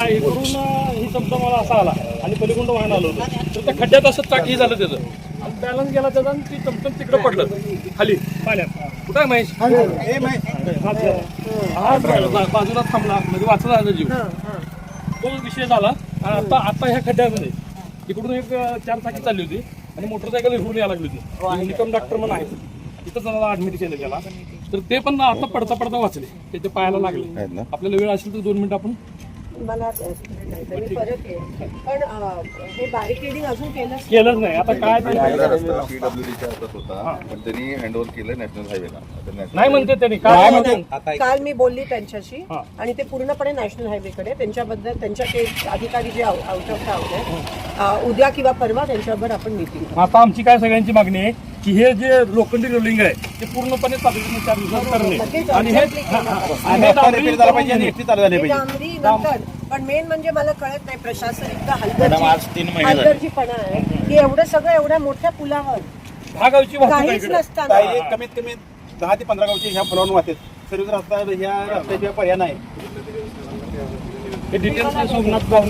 इकडून ही शब्द मला असा आला. आणि पलीकडून व्हायला आलो होतो. तर त्या खड्ड्यात असं चाक हे झालं त्याचं. आणि बॅलन्स गेला त्याचा आणि ती चमचम तिकडे पडलं. खाली. पाण्यात. कुठं आहे महेश? हात गेला. गेला. बाजूला थांबला. म्हणजे वाचला झाला जीव. तो विषय झाला. आणि आता आता ह्या खड्ड्यामध्ये. इकडून एक चार चाकी चालली होती. आणि मोटरसायकल इकडून यायला लागली होती. निकम डॉक्टर म्हणून आहे. तिथं जणाला ऍडमिट केलं त्याला. तर ते पण आता पडता पडता वाचले. त्याच्या पायाला लागले. आपल्याला वेळ असेल तर दोन मिनिटं आपण मला काहीतरी फरक आहे. पण अं, हे बॅरिकेडिंग अजून केलं केलंच नाही. आता काय ते- पहिला रस्ता पीडब्ल्यूडीच्या हातात होता पण त्यांनी हँडओव्हर केलं नॅशनल हायवेला आता national नाही म्हणते त्यांनी. काय म्हणते काल मी बोलली त्यांच्याशी हा. आणि ते पूर्णपणे नॅशनल हायवेकडे त्यांच्याबद्दल त्यांच्या ते अधिकारी जे आउट ऑफ टाउन आहेत अं, उद्या किंवा परवा त्यांच्यावर आपण मिटिंग आता आमची काय सगळ्यांची मागणी आहे? की हे जे लोखंडी रोलिंग आहे ते पूर्णपणे तातडीने चार दिवसात करणे. नक्कीच आणि हे urgently हा, केलं. हा. आणि हे डांबरी करून घेणे. डांबरी नंतर पण मेन म्हणजे मला कळत नाही प्रशासन इतका हलगर्जी हलगर्जीपणा आहे की एवढं सगळं एवढ्या मोठ्या पुलावर. हा गावची वाहतूक आहे काहीच इकडे. नसताना. काही कमीत कमी दहा ते पंधरा गावचे ह्या पुलावरून वाहतात सर्व रस्ता ह्या रस्त्याशिवाय पर्याय नाही. हे डिटेल्स सोमनाथ भाऊ